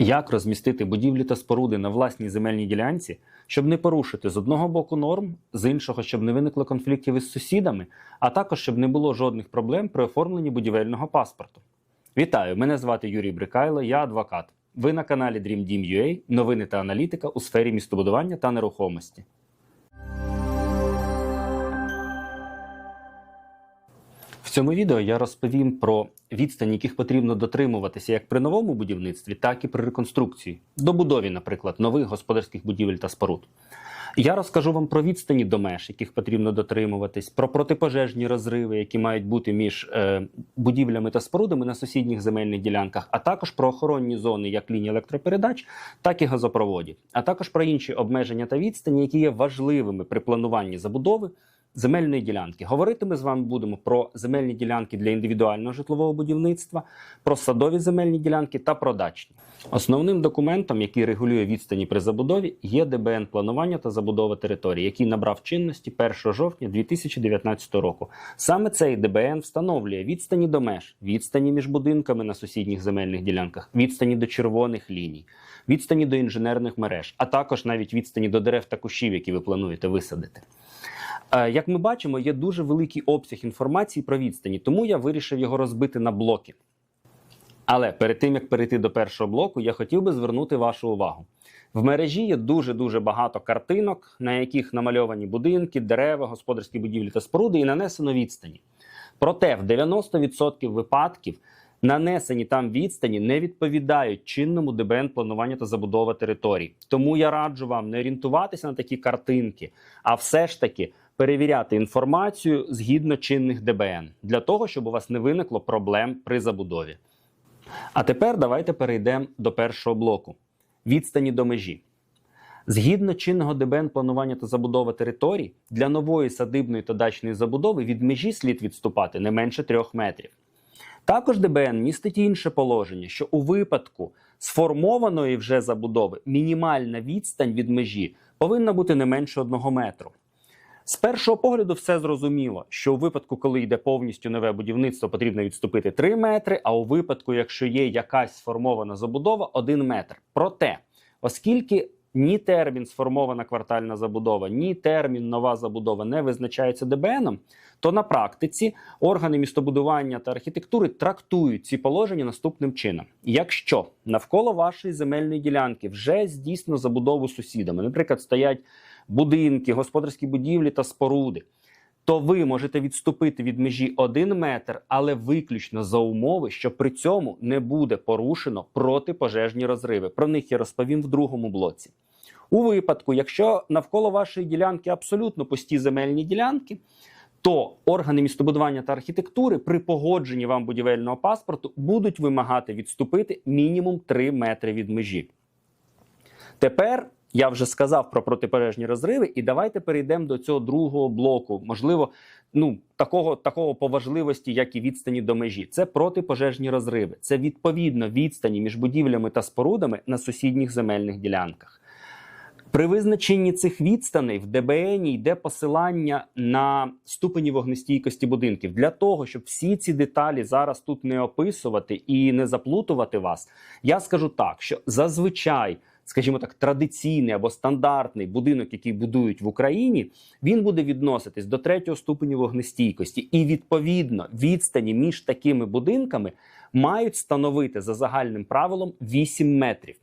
Як розмістити будівлі та споруди на власній земельній ділянці, щоб не порушити з одного боку норм, з іншого, щоб не виникло конфліктів із сусідами, а також щоб не було жодних проблем при оформленні будівельного паспорту? Вітаю! Мене звати Юрій Брикайло, я адвокат. Ви на каналі DreamDeam.ua новини та аналітика у сфері містобудування та нерухомості. Цьому відео я розповім про відстані, яких потрібно дотримуватися як при новому будівництві, так і при реконструкції, добудові, наприклад, нових господарських будівель та споруд. Я розкажу вам про відстані до меж, яких потрібно дотримуватись, про протипожежні розриви, які мають бути між е, будівлями та спорудами на сусідніх земельних ділянках, а також про охоронні зони як лінії електропередач, так і газопроводів, а також про інші обмеження та відстані, які є важливими при плануванні забудови земельної ділянки. Говорити ми з вами будемо про земельні ділянки для індивідуального житлового будівництва, про садові земельні ділянки та про дачні. Основним документом, який регулює відстані при забудові, є ДБН планування та забудова території, який набрав чинності 1 жовтня 2019 року. Саме цей ДБН встановлює відстані до меж, відстані між будинками на сусідніх земельних ділянках, відстані до червоних ліній, відстані до інженерних мереж, а також навіть відстані до дерев та кущів, які ви плануєте висадити. Е, Як ми бачимо, є дуже великий обсяг інформації про відстані, тому я вирішив його розбити на блоки. Але перед тим як перейти до першого блоку, я хотів би звернути вашу увагу. В мережі є дуже дуже багато картинок, на яких намальовані будинки, дерева, господарські будівлі та споруди, і нанесено відстані. Проте в 90% випадків нанесені там відстані не відповідають чинному ДБН планування та забудова територій. Тому я раджу вам не орієнтуватися на такі картинки, а все ж таки перевіряти інформацію згідно чинних ДБН для того, щоб у вас не виникло проблем при забудові. А тепер давайте перейдемо до першого блоку відстані до межі. Згідно чинного ДБН планування та забудови територій, для нової садибної та дачної забудови від межі слід відступати не менше 3 метрів. Також ДБН містить інше положення, що у випадку сформованої вже забудови мінімальна відстань від межі повинна бути не менше 1 метру. З першого погляду все зрозуміло, що у випадку, коли йде повністю нове будівництво, потрібно відступити 3 метри, а у випадку, якщо є якась сформована забудова, 1 метр. Проте, оскільки ні термін сформована квартальна забудова, ні термін нова забудова не визначаються ДБНом, то на практиці органи містобудування та архітектури трактують ці положення наступним чином: якщо навколо вашої земельної ділянки вже здійснено забудову сусідами, наприклад, стоять будинки, господарські будівлі та споруди, то ви можете відступити від межі 1 метр, але виключно за умови, що при цьому не буде порушено протипожежні розриви. Про них я розповім в другому блоці. У випадку, якщо навколо вашої ділянки абсолютно пусті земельні ділянки, то органи містобудування та архітектури при погодженні вам будівельного паспорту будуть вимагати відступити мінімум 3 метри від межі. Тепер я вже сказав про протипожежні розриви, і давайте перейдемо до цього другого блоку. Можливо, ну такого такого по важливості, як і відстані до межі. Це протипожежні розриви. Це відповідно відстані між будівлями та спорудами на сусідніх земельних ділянках. При визначенні цих відстаней в ДБН йде посилання на ступені вогнестійкості будинків для того, щоб всі ці деталі зараз тут не описувати і не заплутувати вас. Я скажу так, що зазвичай скажімо так, традиційний або стандартний будинок, який будують в Україні, він буде відноситись до третього ступеню вогнестійкості, і відповідно відстані між такими будинками мають становити за загальним правилом 8 метрів.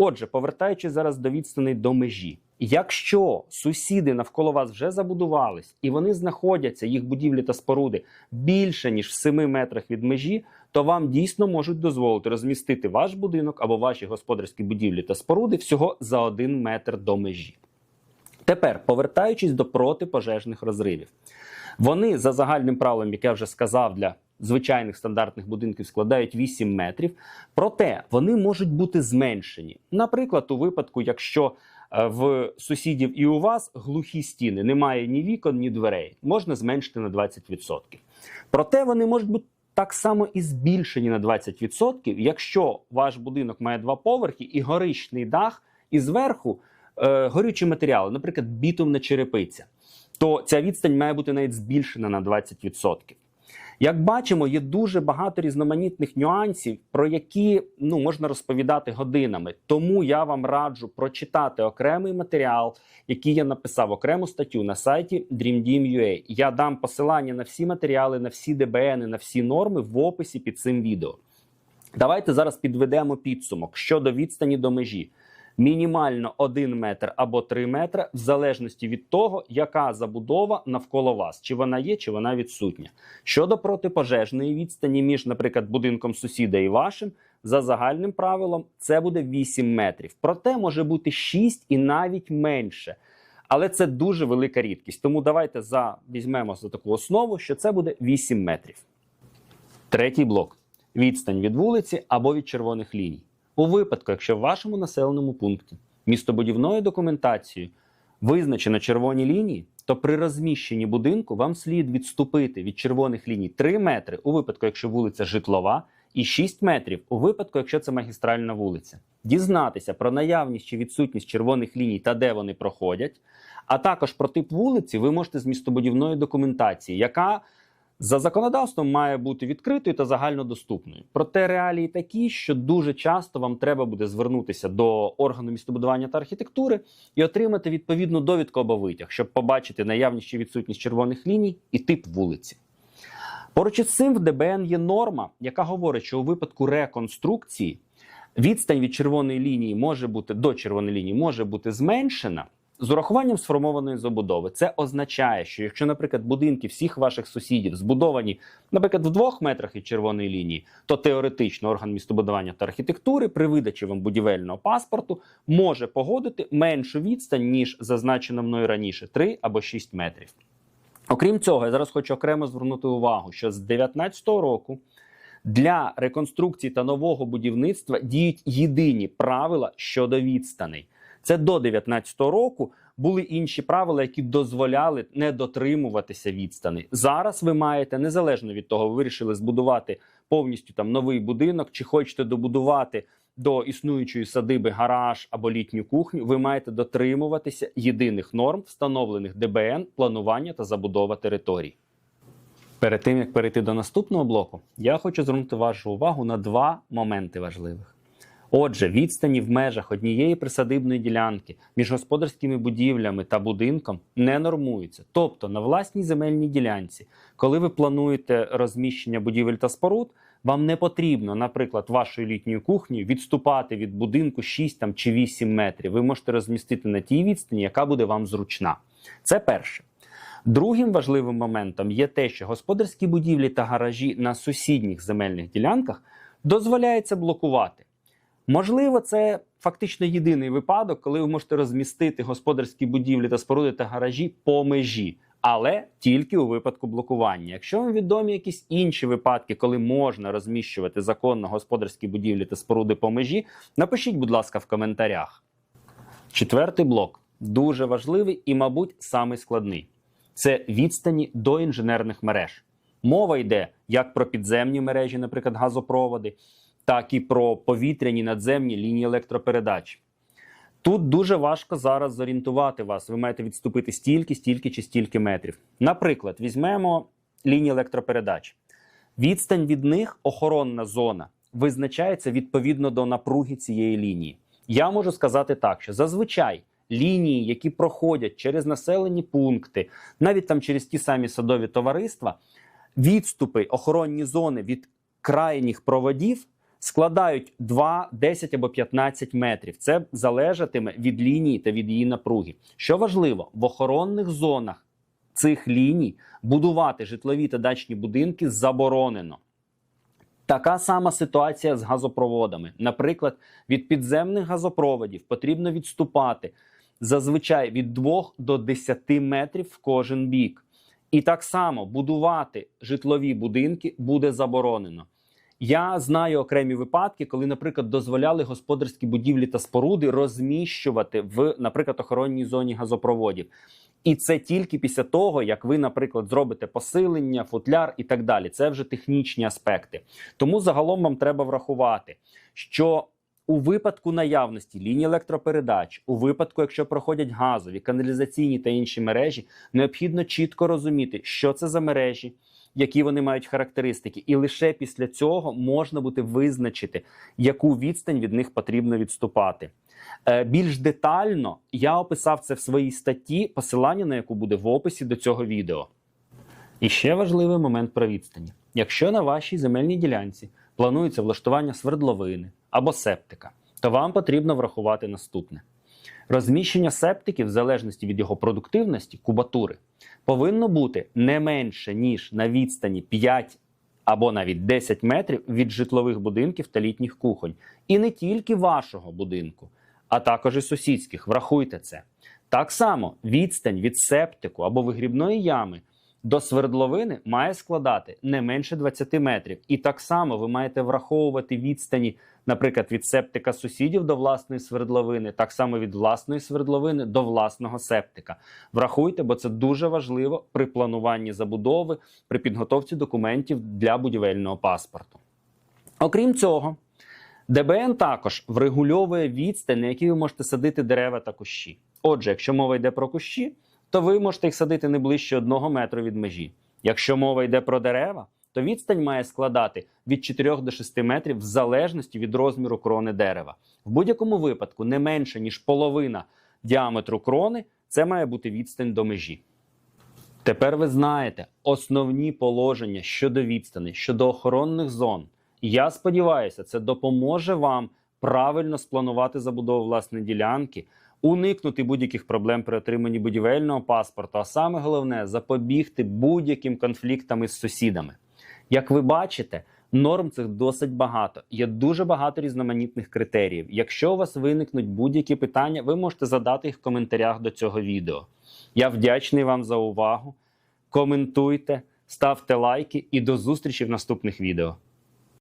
Отже, повертаючись зараз до відстаней до межі, якщо сусіди навколо вас вже забудувались і вони знаходяться, їх будівлі та споруди більше ніж в 7 метрах від межі, то вам дійсно можуть дозволити розмістити ваш будинок або ваші господарські будівлі та споруди всього за 1 метр до межі. Тепер, повертаючись до протипожежних розривів, вони за загальним правилом, як я вже сказав, для звичайних стандартних будинків складають 8 метрів. Проте вони можуть бути зменшені. Наприклад, у випадку, якщо е, в сусідів і у вас глухі стіни, немає ні вікон, ні дверей, можна зменшити на 20%. Проте вони можуть бути. Так само і збільшені на 20%, якщо ваш будинок має два поверхи і горичний дах, і зверху е, горючі матеріали, наприклад, бітумна черепиця, то ця відстань має бути навіть збільшена на 20%. Як бачимо, є дуже багато різноманітних нюансів, про які ну можна розповідати годинами. Тому я вам раджу прочитати окремий матеріал, який я написав окрему статтю на сайті DreamDeam.ua. Я дам посилання на всі матеріали, на всі ДБН, на всі норми в описі під цим відео. Давайте зараз підведемо підсумок щодо відстані до межі. Мінімально 1 метр або 3 метри, в залежності від того, яка забудова навколо вас, чи вона є, чи вона відсутня. Щодо протипожежної відстані між, наприклад, будинком сусіда і вашим, за загальним правилом, це буде 8 метрів. Проте може бути 6 і навіть менше. Але це дуже велика рідкість. Тому давайте за, візьмемо за таку основу, що це буде 8 метрів. Третій блок відстань від вулиці або від червоних ліній. У випадку, якщо в вашому населеному пункті містобудівною документацією визначено червоні лінії, то при розміщенні будинку вам слід відступити від червоних ліній 3 метри у випадку, якщо вулиця житлова, і 6 метрів у випадку, якщо це магістральна вулиця. Дізнатися про наявність чи відсутність червоних ліній та де вони проходять, а також про тип вулиці ви можете з містобудівної документації, яка за законодавством має бути відкритою та загальнодоступною. Проте реалії такі, що дуже часто вам треба буде звернутися до органу містобудування та архітектури і отримати відповідну довідку або витяг, щоб побачити наявність чи відсутність червоних ліній і тип вулиці. Поруч із цим в ДБН є норма, яка говорить, що у випадку реконструкції відстань від червоної лінії може бути до червоної лінії може бути зменшена. З урахуванням сформованої забудови це означає, що якщо, наприклад, будинки всіх ваших сусідів збудовані, наприклад, в двох метрах від червоної лінії, то теоретично орган містобудування та архітектури при видачі вам будівельного паспорту може погодити меншу відстань ніж зазначено мною раніше 3 або 6 метрів. Окрім цього, я зараз хочу окремо звернути увагу, що з 2019 року для реконструкції та нового будівництва діють єдині правила щодо відстаней. Це до 2019 року були інші правила, які дозволяли не дотримуватися відстаней. Зараз ви маєте незалежно від того, ви вирішили збудувати повністю там новий будинок, чи хочете добудувати до існуючої садиби гараж або літню кухню. Ви маєте дотримуватися єдиних норм, встановлених ДБН, планування та забудова територій. Перед тим як перейти до наступного блоку, я хочу звернути вашу увагу на два моменти важливих. Отже, відстані в межах однієї присадибної ділянки між господарськими будівлями та будинком не нормуються. Тобто на власній земельній ділянці, коли ви плануєте розміщення будівель та споруд, вам не потрібно, наприклад, вашої літньої кухні відступати від будинку 6 там, чи 8 метрів. Ви можете розмістити на тій відстані, яка буде вам зручна. Це перше. Другим важливим моментом є те, що господарські будівлі та гаражі на сусідніх земельних ділянках дозволяється блокувати. Можливо, це фактично єдиний випадок, коли ви можете розмістити господарські будівлі та споруди та гаражі по межі, але тільки у випадку блокування. Якщо вам відомі якісь інші випадки, коли можна розміщувати законно господарські будівлі та споруди по межі, напишіть, будь ласка, в коментарях. Четвертий блок дуже важливий і, мабуть, самий складний це відстані до інженерних мереж. Мова йде як про підземні мережі, наприклад, газопроводи так і про повітряні надземні лінії електропередач. Тут дуже важко зараз зорієнтувати вас. Ви маєте відступити стільки, стільки чи стільки метрів. Наприклад, візьмемо лінії електропередач. Відстань від них, охоронна зона, визначається відповідно до напруги цієї лінії. Я можу сказати так, що зазвичай лінії, які проходять через населені пункти, навіть там через ті самі садові товариства, відступи охоронні зони від крайніх проводів складають 2, 10 або 15 метрів. Це залежатиме від лінії та від її напруги. Що важливо, в охоронних зонах цих ліній будувати житлові та дачні будинки заборонено. Така сама ситуація з газопроводами. Наприклад, від підземних газопроводів потрібно відступати зазвичай від 2 до 10 метрів в кожен бік. І так само будувати житлові будинки буде заборонено. Я знаю окремі випадки, коли, наприклад, дозволяли господарські будівлі та споруди розміщувати в, наприклад, охоронній зоні газопроводів. І це тільки після того, як ви, наприклад, зробите посилення, футляр і так далі. Це вже технічні аспекти. Тому загалом вам треба врахувати, що у випадку наявності лінії електропередач, у випадку, якщо проходять газові, каналізаційні та інші мережі, необхідно чітко розуміти, що це за мережі які вони мають характеристики, і лише після цього можна буде визначити, яку відстань від них потрібно відступати. Е, Більш детально я описав це в своїй статті, посилання на яку буде в описі до цього відео. І ще важливий момент про відстані. Якщо на вашій земельній ділянці планується влаштування свердловини або септика, то вам потрібно врахувати наступне: розміщення септиків, в залежності від його продуктивності, кубатури, повинно бути не менше, ніж на відстані 5 або навіть 10 метрів від житлових будинків та літніх кухонь. І не тільки вашого будинку, а також і сусідських. Врахуйте це. Так само відстань від септику або вигрібної ями до свердловини має складати не менше 20 метрів. І так само ви маєте враховувати відстані, наприклад, від септика сусідів до власної свердловини, так само від власної свердловини до власного септика. Врахуйте, бо це дуже важливо при плануванні забудови, при підготовці документів для будівельного паспорту. Окрім цього, ДБН також врегульовує відстань, на якій ви можете садити дерева та кущі. Отже, якщо мова йде про кущі, то ви можете їх садити не ближче одного метру від межі. Якщо мова йде про дерева, то відстань має складати від 4 до 6 метрів в залежності від розміру крони дерева. В будь-якому випадку не менше ніж половина діаметру крони це має бути відстань до межі. Тепер ви знаєте основні положення щодо відстані, щодо охоронних зон. Я сподіваюся, це допоможе вам правильно спланувати забудову власної ділянки, уникнути будь-яких проблем при отриманні будівельного паспорту, а саме головне запобігти будь-яким конфліктам із сусідами. Як ви бачите, норм цих досить багато. Є дуже багато різноманітних критеріїв. Якщо у вас виникнуть будь-які питання, ви можете задати їх в коментарях до цього відео. Я вдячний вам за увагу. Коментуйте, ставте лайки і до зустрічі в наступних відео.